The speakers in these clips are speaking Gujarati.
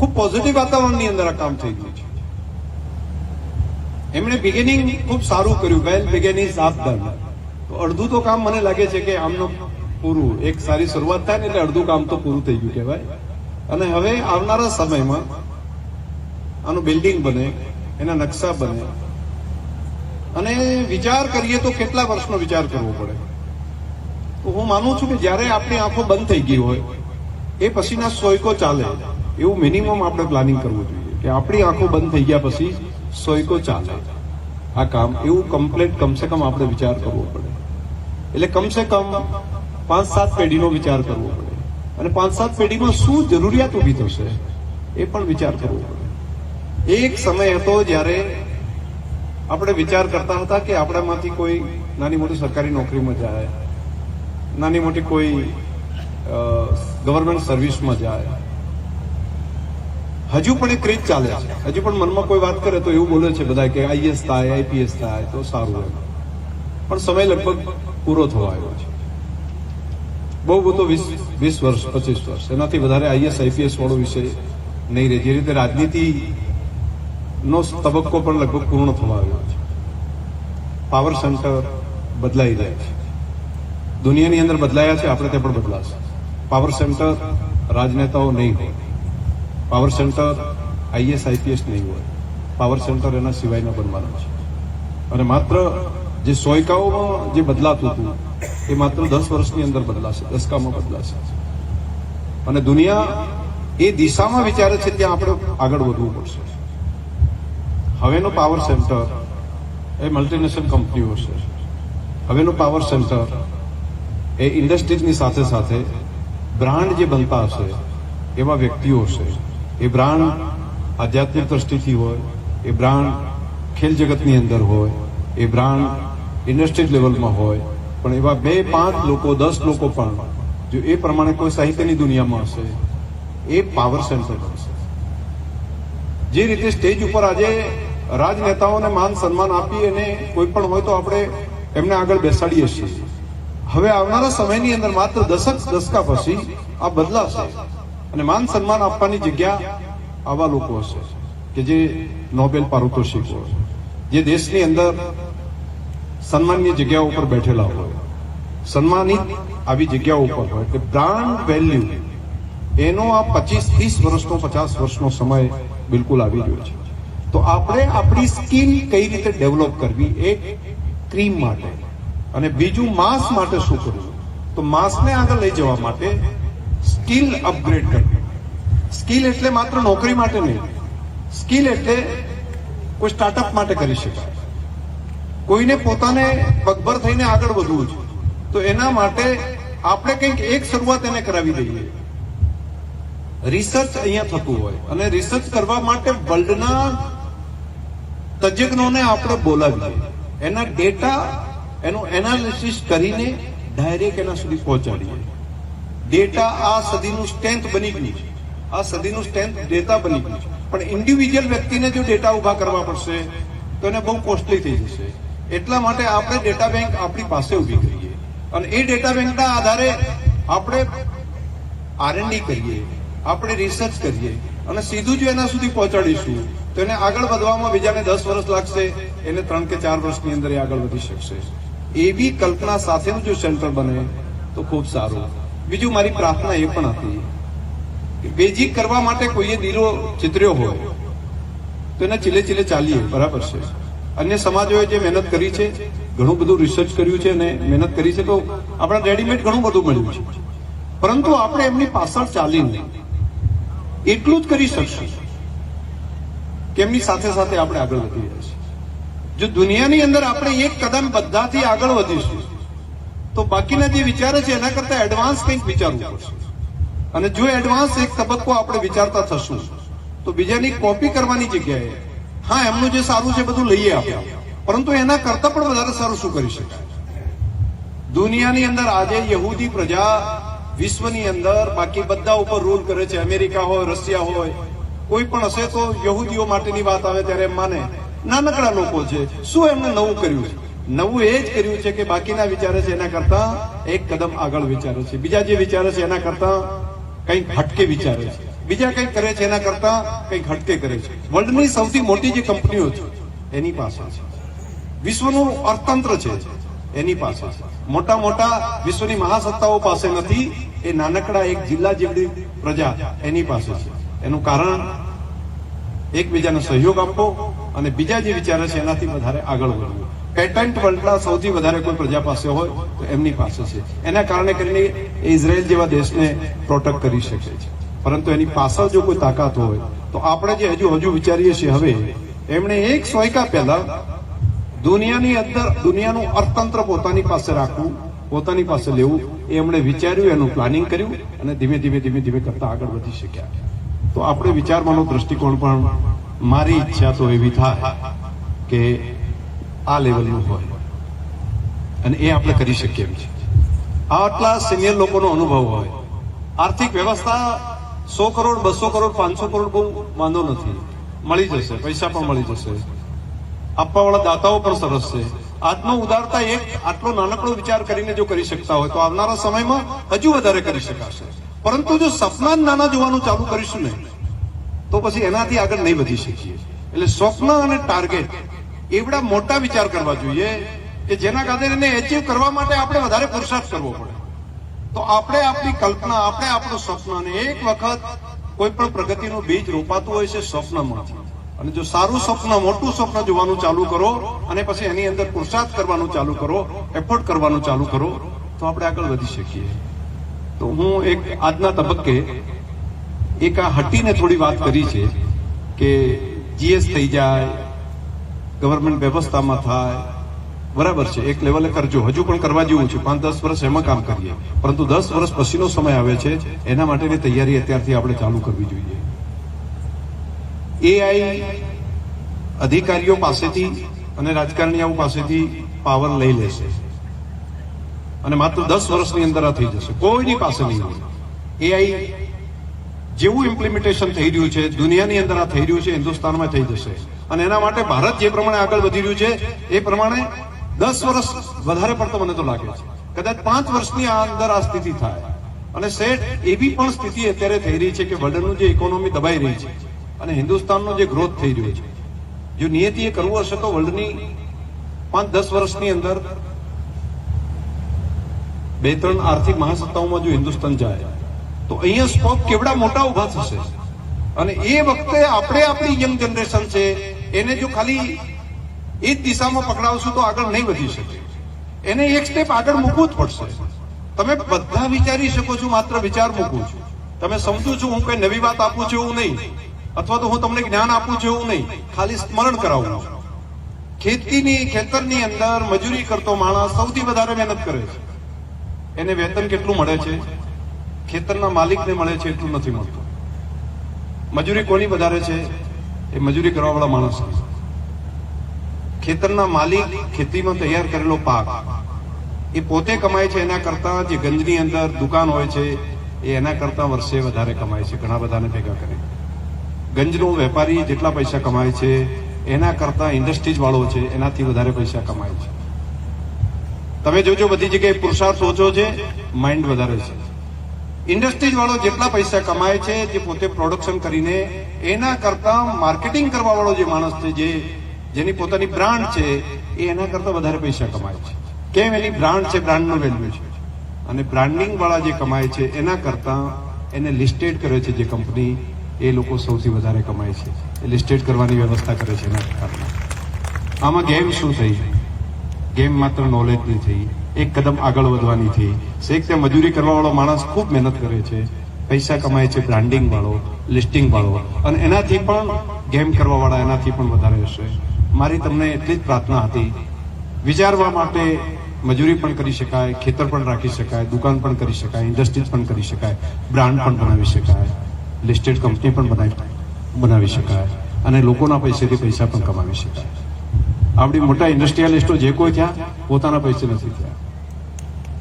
ખૂબ પોઝિટિવ વાતાવરણની અંદર આ કામ થઈ ગયું છે. એમણે બિગિનિંગ ખૂબ સારું કર્યું વેલ બિગેનિંગ સાફ ડન અડધું તો કામ મને લાગે છે કે આમનો પૂરું, એક સારી શરૂઆત થાય ને એટલે અડધું કામ તો પૂરું થઈ ગયું કહેવાય. અને હવે આવનારા સમયમાં આનું બિલ્ડિંગ બને, એના નકશા બને. અને વિચાર કરીએ તો કેટલા વર્ષનો વિચાર કરવો પડે? તો હું માનું છું કે જ્યારે આપણી આંખો બંધ થઈ ગઈ હોય, એ પછીના સોયકો ચાલે. એવું મિનિમમ આપણે પ્લાનિંગ કરવું જોઈએ કે આપણી આંખો બંધ થઈ ગયા પછી સોયકો ચાલે. આ કામ, એવું કમ્પ્લેટ કમસે કમ આપણે વિચાર કરવો પડે. એટલે કમસે કમ પાંચ સાત પેઢીનો વિચાર કરવો પડે. અને પાંચ સાત પેઢીમાં શું જરૂરિયાત ઊભી થશે એ પણ વિચાર કરવો પડે. એક સમય હતો જ્યારે આપણે વિચાર કરતા હતા કે આપણામાંથી કોઈ નાની મોટી સરકારી નોકરીમાં જાય, નાની મોટી કોઈ ગવર્મેન્ટ સર્વિસમાં જાય. હજુ પણ એ ક્રેઝ ચાલે છે. હજુ પણ મનમાં કોઈ વાત કરે તો એવું બોલે છે બધા કે આઈએસ થાય આઈપીએસ થાય, તો સારું એમ. પણ સમય લગભગ પૂરો થવા આવ્યો છે. બહુ બધો વીસ વીસ વર્ષ, પચીસ વર્ષ, એનાથી વધારે આઈએસ આઈપીએસ વાળો વિષય નહીં રહે. જે રીતે રાજનીતિ નો તબક્કો પણ લગભગ પૂર્ણ થવા આવ્યો છે. પાવર સેન્ટર બદલાઈ જાય છે. દુનિયાની અંદર બદલાયા છે, આપણે તે પણ બદલાશે. પાવર સેન્ટર રાજનેતાઓ નહીં હોય. પાવર સેન્ટર આઈએસ આઈપીએસ નહીં હોય. પાવર સેન્ટર એના સિવાયના બનવાના છે. અને માત્ર જે સોયકાઓમાં જે બદલાતું હતું, એ માત્ર દસ વર્ષની અંદર બદલાશે, દસકામાં બદલાશે. અને દુનિયા એ દિશામાં વિચારે છે ત્યાં આપણે આગળ વધવું પડશે. હવેનો પાવર સેન્ટર એ મલ્ટીનેશનલ કંપનીઓ છે. હવેનો પાવર સેન્ટર એ ઇન્ડસ્ટ્રીઝની સાથે સાથે બ્રાન્ડ જે બનતા હશે, એવા વ્યક્તિઓ છે એ બ્રાન્ડ આધ્યાત્મિક દ્રષ્ટિથી હોય, એ બ્રાન્ડ ખેલ જગતની અંદર હોય, એ બ્રાન્ડ ઇન્ડસ્ટ્રી લેવલમાં હોય, પણ એવા બે પાંચ લોકો, દસ લોકો પણ જો એ પ્રમાણે કોઈ સાહિત્યની દુનિયામાં હશે, એ પાવર સેન્ટર હશે. જે રીતે સ્ટેજ ઉપર આજે રાજનેતાઓને માન સન્માન આપી અને કોઈ પણ હોય તો આપણે એમને આગળ બેસાડીએ છીએ. હવે આવનારા સમયની અંદર માત્ર દશક દશકા પછી આ બદલાશે. અને માન સન્માન આપવાની જગ્યા આવા લોકો હશે, કે જે નોબેલ પારિતોષિકો જે દેશની અંદર સન્માનની જગ્યાઓ ઉપર બેઠેલા હોય. સન્માનિત આવી જગ્યા ઉપર હોય કે બ્રાન્ડ વેલ્યુ, એનો આ પચીસ, ત્રીસ વર્ષનો, પચાસ વર્ષનો સમય બિલકુલ આવી ગયો છે. તો આપણે આપણી સ્કિલ કઈ રીતે ડેવલપ કરવી એક ક્રીમ માટે. અને બીજું માસ માટે શું કરવું? તો માસને આગળ લઈ જવા માટે સ્કિલ અપગ્રેડ કરવી. સ્કિલ એટલે માત્ર નોકરી માટે નહીં. સ્કિલ એટલે કોઈ સ્ટાર્ટઅપ માટે કરી શકાય. કોઈને પોતાને પગભર થઈને આગળ વધવું છે. તો એના માટે આપણે કંઈક એક શરૂઆત એને કરાવી દઈએ. રિસર્ચ અહીંયા થતું હોય અને રિસર્ચ કરવા માટે વર્લ્ડના તજજ્ઞોને આપણે બોલાવીએ. એના ડેટા એનું એનાલિસિસ કરીને ડાયરેક્ટ એના સુધી પહોંચાડીએ. ડેટા આ સદીનું સ્ટ્રેન્થ બની ગયું છે. આ સદીનું સ્ટ્રેન્થ ડેટા બની ગયું છે. પણ ઇન્ડિવિજ્યુઅલ વ્યક્તિને જો ડેટા ઊભા કરવા પડશે, તો એને બહુ કોસ્ટલી થઈ જશે. એટલા માટે આપણે ડેટા બેંક આપણી પાસે ઊભી કરીએ. અને એ ડેટા બેંકના આધારે આપણે આરએનડી કરીએ, આપણે રિસર્ચ કરીએ અને સીધું જો એના સુધી પહોંચાડીશું. તો એને આગળ વધવામાં બીજાને દસ વર્ષ લાગશે, એને ત્રણ કે ચાર વર્ષની અંદર એ આગળ વધી શકશે. એવી કલ્પના સાથેનું જો સેન્ટર બને, તો ખૂબ સારું. બીજું મારી પ્રાર્થના એ પણ હતી કે બેઝિક કરવા માટે કોઈએ દિલો ચિતર્યો હોય, તો એને ચીલે ચીલે ચાલીએ, બરાબર છે. અન્ય સમાજોએ જે મહેનત કરી છે, ઘણું બધું રિસર્ચ કર્યું છે અને મહેનત કરી છે, તો આપણા રેડીમેડ ઘણું બધું મળ્યું છે. પરંતુ આપણે એમની પાછળ ચાલીને એટલું જ કરી શકશું કે એમની સાથે સાથે આપણે આગળ વધી રહ્યા છીએ. જો દુનિયાની અંદર આપણે એક કદમ બધાથી આગળ વધીશું તો બાકીના જે વિચારે છે, એના કરતા એડવાન્સ કંઈક વિચારવું પડશે. અને જો એડવાન્સ એક તબક્કો આપણે વિચારતા થશું, તો બીજાની કોપી કરવાની જગ્યાએ, હા, એમનું જે સારું છે, બધું લઈએ આપણે. પરંતુ એના કરતા પણ વધારે સારું શું કરી શકાય? દુનિયાની અંદર આજે યહૂદી પ્રજા વિશ્વની અંદર બાકી બધા ઉપર રૂલ કરે છે, અમેરિકા હોય, રશિયા હોય, કોઈ પણ હશે તો યહૂદીઓ માટેની વાત આવે ત્યારે એમ માને, નાનકડા લોકો છે, શું એમને નવું કર્યું છે? નવું એ જ કર્યું છે કે બાકીના વિચારે છે એના કરતા એક કદમ આગળ વિચારે છે. બીજા જે વિચારે છે એના કરતા કંઈક હટકે વિચારે છે. બીજા કંઈક કરે છે એના કરતા કંઈક હટકે કરે છે. વર્લ્ડની સૌથી મોટી જે કંપનીઓ છે, એની પાસે છે. વિશ્વનું અર્થતંત્ર છે, એની પાસે મોટા મોટા વિશ્વની મહાસત્તાઓ પાસે નથી, એ નાનકડા એક જિલ્લા જેવડી પ્રજા એની પાસે છે. એનું કારણ એકબીજાને સહયોગ આપવો અને બીજા જે વિચારે છે એનાથી વધારે આગળ વધવું. પેટન્ટ વર્લ્ડના સૌથી વધારે કોઈ પ્રજા પાસે હોય તો એમની પાસે છે. એના કારણે કરીને ઇઝરાયલ જેવા દેશને પ્રોટેક્ટ કરી શકે છે. પરંતુ એની પાછળ જો કોઈ તાકાત હોય, તો આપણે જે હજુ હજુ વિચારીએ છીએ હવે, એમણે એક સોયકા પહેલા દુનિયાની અંદર, દુનિયાનું અર્થતંત્ર પોતાની પાસે રાખવું, પોતાની પાસે લેવું, એ એમણે વિચાર્યું, એનું પ્લાનિંગ કર્યું અને ધીમે ધીમે ધીમે ધીમે કરતા આગળ વધી શક્યા. તો આપણે વિચારવાનો દ્રષ્ટિકોણ પણ મારી ઈચ્છા તો એવી થાય કે આ લેવલનું હોય. અને એ આપણે કરી શકીએ એમ છે. આટલા સિનિયર લોકોનો અનુભવ હોય. આર્થિક વ્યવસ્થા સો કરોડ, બસો કરોડ, પાંચસો કરોડ બહુ વાંધો નથી. મળી જશે, પૈસા પણ મળી જશે. આપવાવાળા દાતાઓ પણ સરસ છે. આજનો ઉદારતા એક, આટલો નાનકડો વિચાર કરીને જો કરી શકતા હોય, તો આવનારા સમયમાં હજુ વધારે કરી શકાશે. પરંતુ જો સપના નાના જોવાનું ચાલુ કરીશું ને, તો પછી એનાથી આગળ નહીં વધી શકીએ. એટલે સ્વપ્ન અને ટાર્ગેટ એવડા મોટા વિચાર કરવા જોઈએ કે જેના કારણે એને એચીવ કરવા માટે આપણે વધારે પુરુષાર્થ કરવો પડે. તો આપણે આપણી કલ્પના, આપણે આપણું સ્વપ્ન અને એક વખત કોઈ પણ પ્રગતિનું બીજ રોપાતું હોય છે સ્વપ્નમાંથી. અને જો સારું સ્વપ્ન, મોટું સ્વપ્ન જોવાનું ચાલુ કરો અને પછી એની અંદર પુરુષાર્થ કરવાનું ચાલુ કરો એફર્ટ કરવાનું ચાલુ કરો, તો આપણે આગળ વધી શકીએ. તો હું એક આજના તબક્કે એક આ હટીને થોડી વાત કરી છે કે જીએસ થઈ જાય ગવર્મેન્ટ વ્યવસ્થામાં થાય. બરાબર છે. એક લેવલે કરજો. હજુ પણ કરવા જેવું છે. પાંચ, દસ વર્ષ એમાં કામ કરીએ. પરંતુ દસ વર્ષ પછીનો સમય આવે છે. એના માટેની તૈયારી અત્યારથી આપણે ચાલુ કરવી જોઈએ. એઆઈ અધિકારીઓ પાસેથી અને રાજકારણીઓ પાસેથી પાવર લઈ લેશે. અને માત્ર દસ વર્ષની અંદર આ થઈ જશે. કોઈની પાસે નહીં એઆઈ જેવું ઇમ્પ્લિમેન્ટેશન થઈ રહ્યું છે. દુનિયાની અંદર આ થઈ રહ્યું છે. હિન્દુસ્તાનમાં થઈ જશે. અને એના માટે ભારત જે પ્રમાણે આગળ વધી રહ્યું છે, એ પ્રમાણે દસ વર્ષ વધારે પડતો મને તો લાગે છે. કદાચ પાંચ વર્ષની આ અંદર આ સ્થિતિ થાય. અને સેટ એવી પણ સ્થિતિ અત્યારે થઈ રહી છે કે વર્લ્ડનું જે ઇકોનોમી દબાઈ રહી છે અને હિન્દુસ્તાનનો જે ગ્રોથ થઈ રહ્યો છે. જો નિયતિ એ કરવું હશે તો વર્લ્ડની પાંચ દસ વર્ષની અંદર બે ત્રણ આર્થિક મહાસત્તાઓમાં જો હિન્દુસ્તાન જાય, તો અહીંયા સ્કોપ કેવડા મોટા ઊભા થશે? અને એ વખતે આપણે આપણી યંગ જનરેશન છે એને જો ખાલી એ જ દિશામાં પકડાવશું તો આગળ નહીં વધી શકે. એને એક સ્ટેપ આગળ મૂકવું જ પડશે. તમે બધા વિચારી શકો છો, માત્ર વિચાર મૂકું છું. તમે સમજો છો, હું કઈ નવી વાત આપું છું એવું નહીં. અથવા તો હું તમને જ્ઞાન આપું છું એવું નહીં. ખાલી સ્મરણ કરાવું છું. ખેતીની, ખેતરની અંદર મજૂરી કરતો માણસ સૌથી વધારે મહેનત કરે છે. એને વેતન કેટલું મળે છે? ખેતરના માલિકને મળે છે એટલું નથી મળતું. મજૂરી કોની વધારે છે? એ મજૂરી કરવાવાળા માણસ ખેતરના માલિક ખેતીમાં તૈયાર કરેલો પાક, એ પોતે કમાય છે એના કરતા જે ગંજની અંદર દુકાન હોય છે, એ એના કરતા વર્ષે વધારે કમાય છે, ઘણા બધાને ભેગા કરી. ગંજનો વેપારી જેટલા પૈસા કમાય છે, એના કરતા ઇન્ડસ્ટ્રીઝ વાળો છે, એનાથી વધારે પૈસા કમાય છે. તમે જોજો બધી જગ્યાએ પુરુષાર્થ ઓછો છે માઇન્ડ વધારે છે. ઇન્ડસ્ટ્રીઝ વાળો જેટલા પૈસા કમાય છે, જે પોતે પ્રોડક્શન કરીને એના કરતા માર્કેટિંગ કરવા વાળો જે માણસ છે, જે જેની પોતાની બ્રાન્ડ છે, એ એના કરતા વધારે પૈસા કમાય છે. કેમ? એની બ્રાન્ડ છે બ્રાન્ડનું વેલ્યુ છે. અને બ્રાન્ડિંગ વાળા જે કમાય છે, એના કરતા એને લિસ્ટેડ કરે છે જે કંપની એ લોકો સૌથી વધારે કમાય છે. એ લિસ્ટેડ કરવાની વ્યવસ્થા કરે છે એના કારણે આમાં ગેમ શું થઈ? ગેમ માત્ર નોલેજની થઈ. એક કદમ આગળ વધવાની થઈ શેખ તે મજૂરી કરવાવાળો માણસ ખૂબ મહેનત કરે છે. પૈસા કમાય છે બ્રાન્ડિંગ વાળો લિસ્ટિંગ વાળો અને એનાથી પણ ગેમ કરવાવાળા એનાથી પણ વધારે હશે. મારી તમને એટલી જ પ્રાર્થના હતી. વિચારવા માટે મજૂરી પણ કરી શકાય, ખેતર પણ રાખી શકાય, દુકાન પણ કરી શકાય ઇન્ડસ્ટ્રીઝ પણ કરી શકાય બ્રાન્ડ પણ બનાવી શકાય લિસ્ટેડ કંપની પણ બનાવી બનાવી શકાય અને લોકોના પૈસેથી પૈસા પણ કમાવી શકાય. આપણી મોટા ઇન્ડસ્ટ્રીયાલિસ્ટો જે કોઈ થયા, પોતાના પૈસે નથી થયા.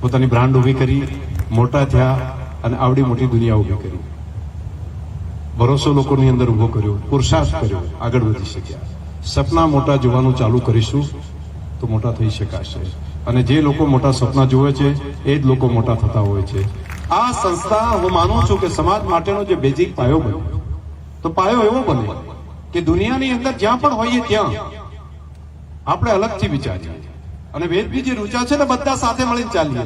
પોતાની બ્રાન્ડ ઊભી કરી, મોટા થયા અને આવડી મોટી દુનિયા ઊભી કરી. ભરોસો લોકોની અંદર ઊભો કર્યો પુરુષાર્થ કર્યો, આગળ વધી શક્યા. સપના મોટા જોવાનું ચાલુ કરીશું તો મોટા થઈ શકાશે. અને જે લોકો મોટા સપના જુએ છે, એ જ લોકો મોટા થતા હોય છે. આ સંસ્થા હું માનું છું કે સમાજ માટેનો જે બેઝિક પાયો બન્યો. તો પાયો એવો બને કે દુનિયાની અંદર જ્યાં પણ હોઈએ ત્યાં આપણે અલગથી વિચારીએ. અને વેદની જે રૂચા છે ને બધા સાથે મળીને ચાલીએ.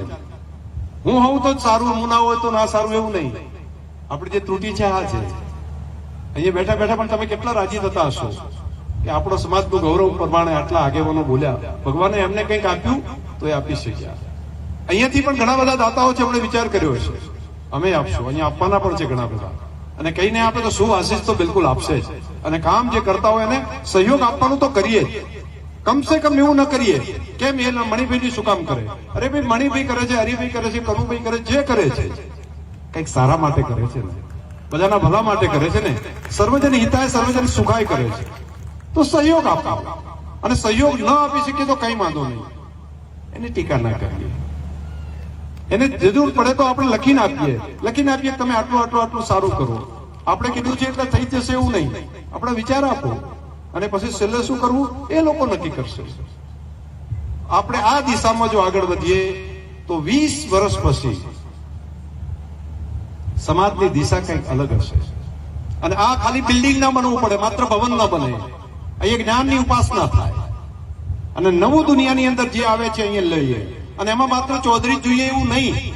હું હોઉં તો સારું હું ના હોય તો ના સારું એવું નહીં. આપણી જે ત્રુટિ છે આ છે. અહીંયા બેઠા બેઠા પણ તમે કેટલા રાજી થતા હશો કે આપણો સમાજનું ગૌરવ પ્રમાણે આટલા આગેવાનો બોલ્યા. ભગવાને એમને કંઈક આપ્યું તો એ આપી શક્યા. અહીંયાથી પણ ઘણા બધા દાતાઓ છે, એમણે વિચાર કર્યો હશે. અમે આપશું, અહીંયા આપવાના પણ છે ઘણા બધા. અને કહીને આપે તો શું આશીષ તો બિલકુલ આપશે જ. અને કામ જે કરતા હોય એને સહયોગ આપવાનું તો કરીએ જ. કમસે કમ એવું ન કરીએ કેમ એ મણિભાઈ શું કામ કરે અરે ભાઈ મણિભાઈ કરે છે હરિભાઈ કરે છે કનુભાઈ કરે જે કરે છે કંઈક સારા માટે કરે છે ને ભલા માટે કરે છે ને સર્વજન હિતાય સર્વજન સુખાય કરે છે તો સહયોગ આપો અને સહયોગ ન આપી શકીએ તો કઈ વાંધો નહીં. એની ટીકા ના કરીએ. એને જરૂર પડે તો આપણે લખીને આપીએ લખીને આપીએ તમે આટલું આટલું આટલું સારું કરો. આપણે કીધું છે એટલે થઈ જશે એવું નહીં. આપણે વિચાર આપો. અને પછી છેલ્લે શું કરવું? એ લોકો નક્કી કરશે. આપણે આ દિશામાં જો આગળ વધીએ, તો વીસ વર્ષ પછી સમાજની દિશા કંઈક અલગ હશે. અને આ ખાલી બિલ્ડિંગ ના બનવું પડે, માત્ર ભવન ના બને. અહીંયા જ્ઞાનની ઉપાસના થાય. અને નવું દુનિયાની અંદર જે આવે છે અહીંયા લઈએ. અને એમાં માત્ર ચૌધરી જોઈએ એવું નહીં.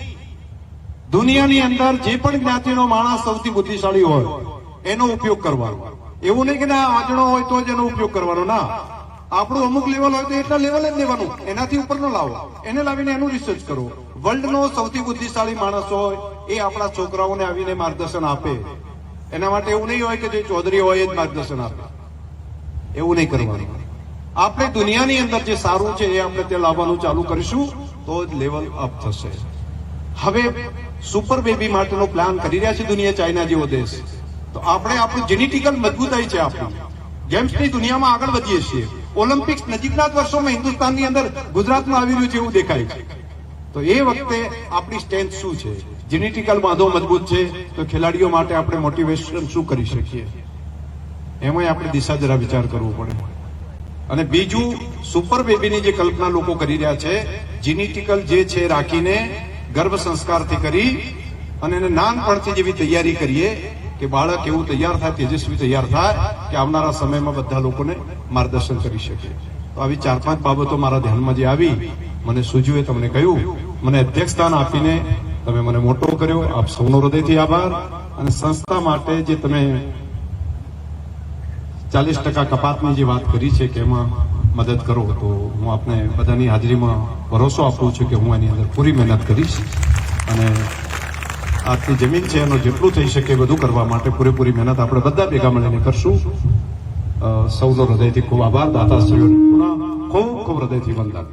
દુનિયાની અંદર જે પણ જ્ઞાતિનો માણસ સૌથી બુદ્ધિશાળી હોય, એનો ઉપયોગ કરવાનો. એવું નહીં કે ના આંચણો હોય તો જ એનો ઉપયોગ કરવાનો. ના. આપણું અમુક લેવલ હોય તો એટલા લેવલ જ લેવાનું એનાથી ઉપર ન લાવો. એને લાવીને એનું રિસર્ચ કરો. વર્લ્ડનો સૌથી બુદ્ધિશાળી માણસ હોય એ આપણા છોકરાઓને આવીને માર્ગદર્શન આપે. એના માટે એવું નહીં હોય કે જે ચૌધરી હોય એ જ માર્ગદર્શન આપે. એવું નહીં કરવાનું. આપણે દુનિયાની અંદર જે સારું છે એ આપણે ત્યાં લાવવાનું ચાલુ કરીશું તો જ લેવલ અપ થશે. હવે સુપર બેબી માટેનો પ્લાન કરી રહ્યા છે દુનિયા ચાઇના જેવો દેશ. તો આપણે આપણું જેનેટિકલ મજબૂતાઈ છે આપણી. ગેમ્સની દુનિયામાં આગળ વધીએ છીએ. ઓલિમ્પિક્સ નજીકના વર્ષોમાં હિન્દુસ્તાનની અંદર ગુજરાતમાં આવી રહ્યું છે એવું દેખાય છે. તો એ વખતે આપણી સ્ટ્રેન્થ શું છે? જેનેટિકલ બાંધો મજબૂત છે? તો ખેલાડીઓ માટે આપણે મોટિવેશન શું કરી શકીએ? એમાંય આપણે દિશા જરા વિચાર કરવો પડે. અને બીજું સુપર બેબીની જે કલ્પના લોકો કરી રહ્યા છે જીનેટિકલ જે છે રાખીને ગર્ભ સંસ્કારથી કરી અને એને નાનપણથી જેવી તૈયારી કરીએ કે બાળક એવું તૈયાર થાય, તેજસ્વી તૈયાર થાય કે આવનારા સમયમાં બધા લોકોને માર્ગદર્શન કરી શકે. તો આવી ચાર પાંચ બાબતો મારા ધ્યાનમાં જે આવી, મને સૂજ્યું એ તમને કહ્યું. મને અધ્યક્ષ સ્થાન આપીને તમે મને મોટો કર્યો. આપ સૌનો હૃદયથી આભાર. અને સંસ્થા માટે જે તમે ચાલીસ ટકા કપાતની જે વાત કરી છે કે એમાં મદદ કરો તો હું આપને બધાની હાજરીમાં ભરોસો આપું છું કે હું એની અંદર પૂરી મહેનત કરીશ. અને આજની જમીન છે, એનો જેટલું થઈ શકે બધું કરવા માટે પૂરેપૂરી મહેનત આપણે બધા ભેગા મળીને કરશું. સૌનો હૃદયથી ખૂબ આભાર પુનઃ ખૂબ ખૂબ હૃદયથી વંદન.